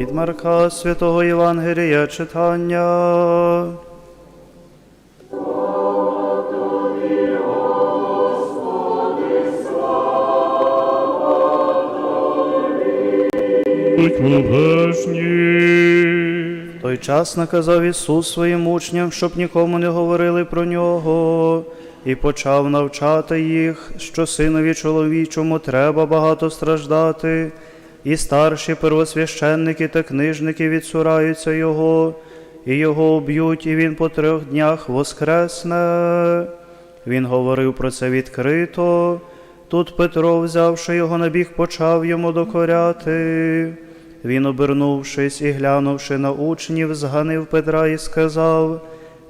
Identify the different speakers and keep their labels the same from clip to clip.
Speaker 1: Від Марка Святого Євангелія читання. В той час наказав Ісус своїм учням, щоб нікому не говорили про нього, і почав навчати їх, що синові чоловічому треба багато страждати, і старші первосвященники та книжники відсураються Його, і його уб'ють, і він по трьох днях воскресне. Він говорив про це відкрито. Тут Петро, взявши його на біг, почав йому докоряти. Він, обернувшись і глянувши на учнів, зганив Петра і сказав: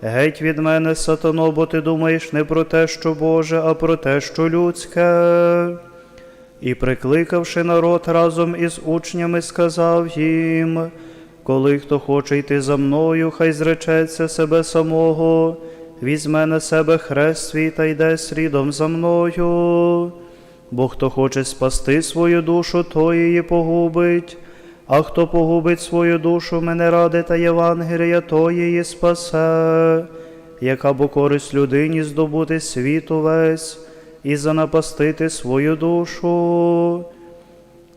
Speaker 1: Геть від мене, сатано, бо ти думаєш не про те, що Боже, а про те, що людське. І, прикликавши народ разом із учнями, сказав їм: Коли хто хоче йти за мною, хай зречеться себе самого, візьме на себе хрест свій та йде слідом за мною. Бо хто хоче спасти свою душу, то її погубить, а хто погубить свою душу мене ради та Євангелія, то її спасе, яка бо користь людині здобути світ увесь і занапастити свою душу.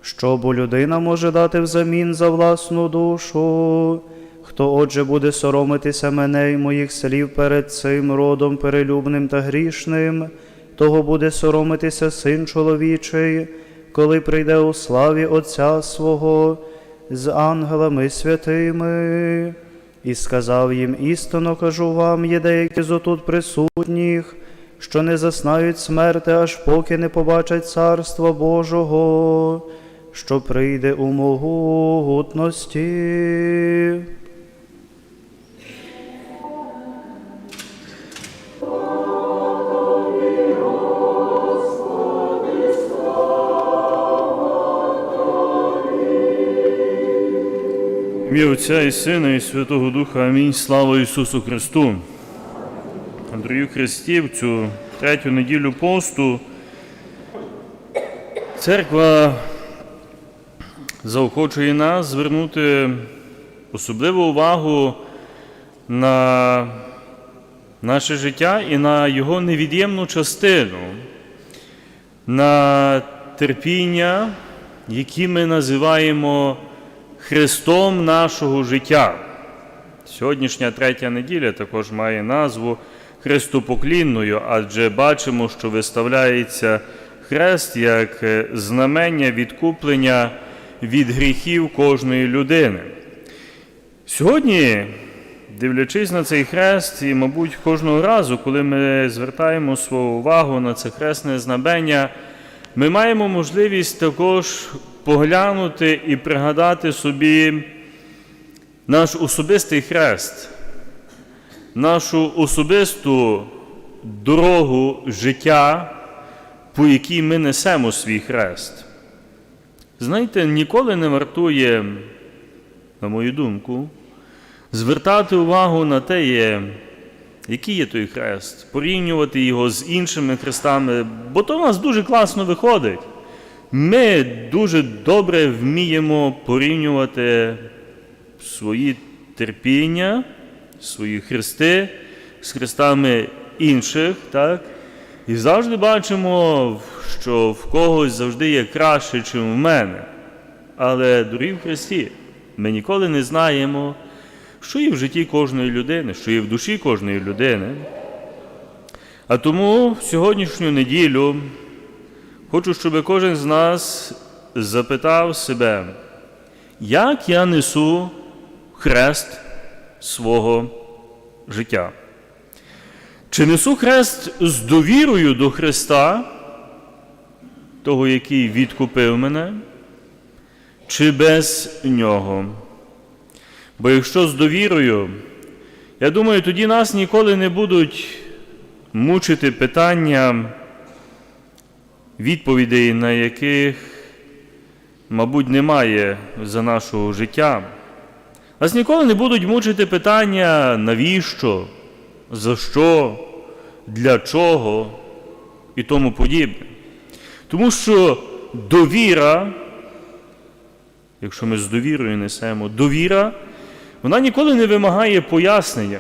Speaker 1: Що бо людина може дати взамін за власну душу? Хто отже буде соромитися мене й моїх слів перед цим родом перелюбним та грішним, того буде соромитися син чоловічий, коли прийде у славі Отця свого з ангелами святими. І сказав їм істинно кажу вам, є деякі з отут присутніх, що не заснають смерти, аж поки не побачать царства Божого, що прийде у могутності.
Speaker 2: Отця і Сина, і Святого Духа. Амінь. Слава Ісусу Христу. Дорогі в Христі, в цю третю неділю посту церква заохочує нас звернути особливу увагу на наше життя і на його невід'ємну частину, на терпіння, які ми називаємо Христом нашого життя. Сьогоднішня третя неділя також має назву Христопоклінною, адже бачимо, що виставляється хрест як е, знамення відкуплення від гріхів кожної людини. Сьогодні, дивлячись на цей хрест, і, мабуть, кожного разу, коли ми звертаємо свою увагу на це хресне знамення, ми маємо можливість також поглянути і пригадати собі наш особистий хрест, нашу особисту дорогу життя, по якій ми несемо свій хрест. Знаєте, ніколи не вартує, на мою думку, звертати увагу на те, який є той хрест, порівнювати його з іншими хрестами, бо то у нас дуже класно виходить. Ми дуже добре вміємо порівнювати свої терпіння, свої хрести з хрестами інших, так? І завжди бачимо, що в когось завжди є краще, ніж в мене. Але, дорогі в Христі, ми ніколи не знаємо, що є в житті кожної людини, що є в душі кожної людини. А тому в сьогоднішню неділю хочу, щоб кожен з нас запитав себе, як я несу хрест свого життя? Чи несу хрест з довірою до Христа, того, який відкупив мене, чи без нього? Бо якщо з довірою, я думаю, тоді нас ніколи не будуть мучити питання, відповідей, на яких, мабуть, немає за нашого життя. Нас ніколи не будуть мучити питання, навіщо, за що, для чого і тому подібне. Тому що довіра якщо ми з довірою несемо. Довіра, вона ніколи не вимагає пояснення,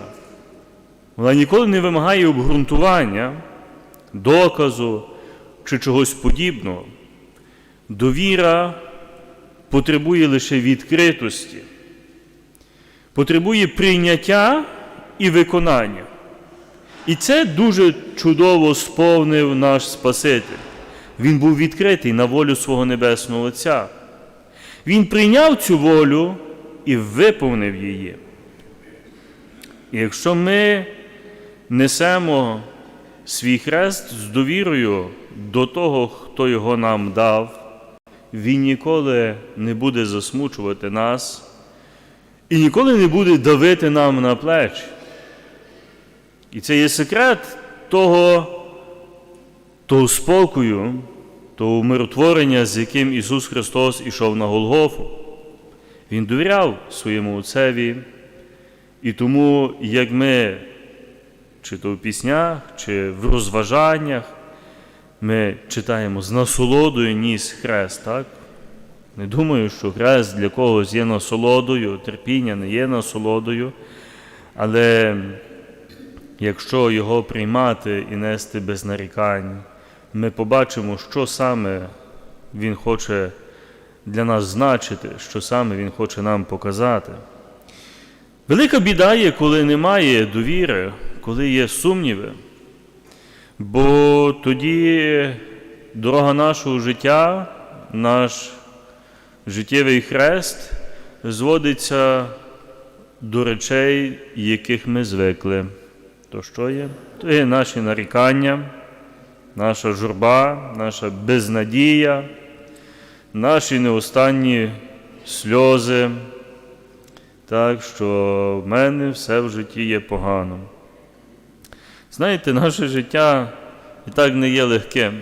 Speaker 2: вона ніколи не вимагає обґрунтування, доказу чи чогось подібного. Довіра потребує лише відкритості, потребує прийняття і виконання. І це дуже чудово сповнив наш Спаситель. Він був відкритий на волю свого Небесного Отця. Він прийняв цю волю і виповнив її. І якщо ми несемо свій хрест з довірою до того, хто його нам дав, він ніколи не буде засмучувати нас і ніколи не буде давити нам на плечі. І це є секрет того, того спокою, того умиротворення, з яким Ісус Христос ішов на Голгофу. Він довіряв своєму Отцеві, і тому, як ми, чи то в піснях, чи в розважаннях, ми читаємо з насолодою ніс хрест, так? Не думаю, що хрест для когось є насолодою, терпіння не є насолодою, але якщо його приймати і нести без нарікань, ми побачимо, що саме Він хоче для нас значити, що саме Він хоче нам показати. Велика біда є, коли немає довіри, коли є сумніви, бо тоді дорога нашого життя, наш життєвий хрест зводиться до речей, яких ми звикли. То що є? То є наші нарікання, наша журба, наша безнадія, наші неостанні сльози, так що в мене все в житті є погано. Знаєте, наше життя і так не є легким.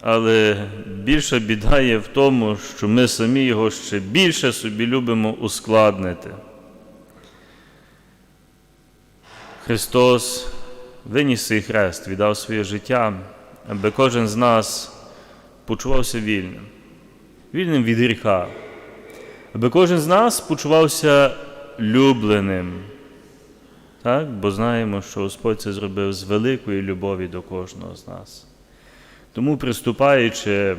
Speaker 2: Але більша біда є в тому, що ми самі його ще більше собі любимо ускладнити. Христос виніс свій хрест, віддав своє життя, аби кожен з нас почувався вільним, вільним від гріха, аби кожен з нас почувався любленим. Так? Бо знаємо, що Господь це зробив з великої любові до кожного з нас. Тому, приступаючи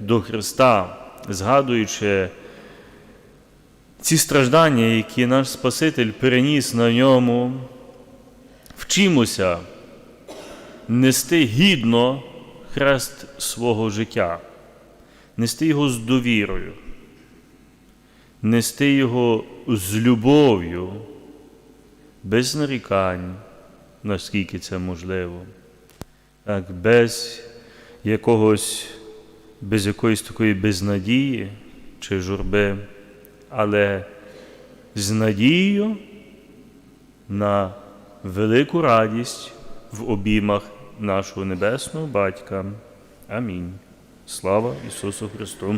Speaker 2: до Христа, згадуючи ці страждання, які наш Спаситель переніс на ньому, вчимося нести гідно хрест свого життя, нести його з довірою, нести його з любов'ю, без нарікань, наскільки це можливо, так, без якогось, без якоїсь такої безнадії чи журби, але з надією на велику радість в обіймах нашого Небесного Батька. Амінь. Слава Ісусу Христу!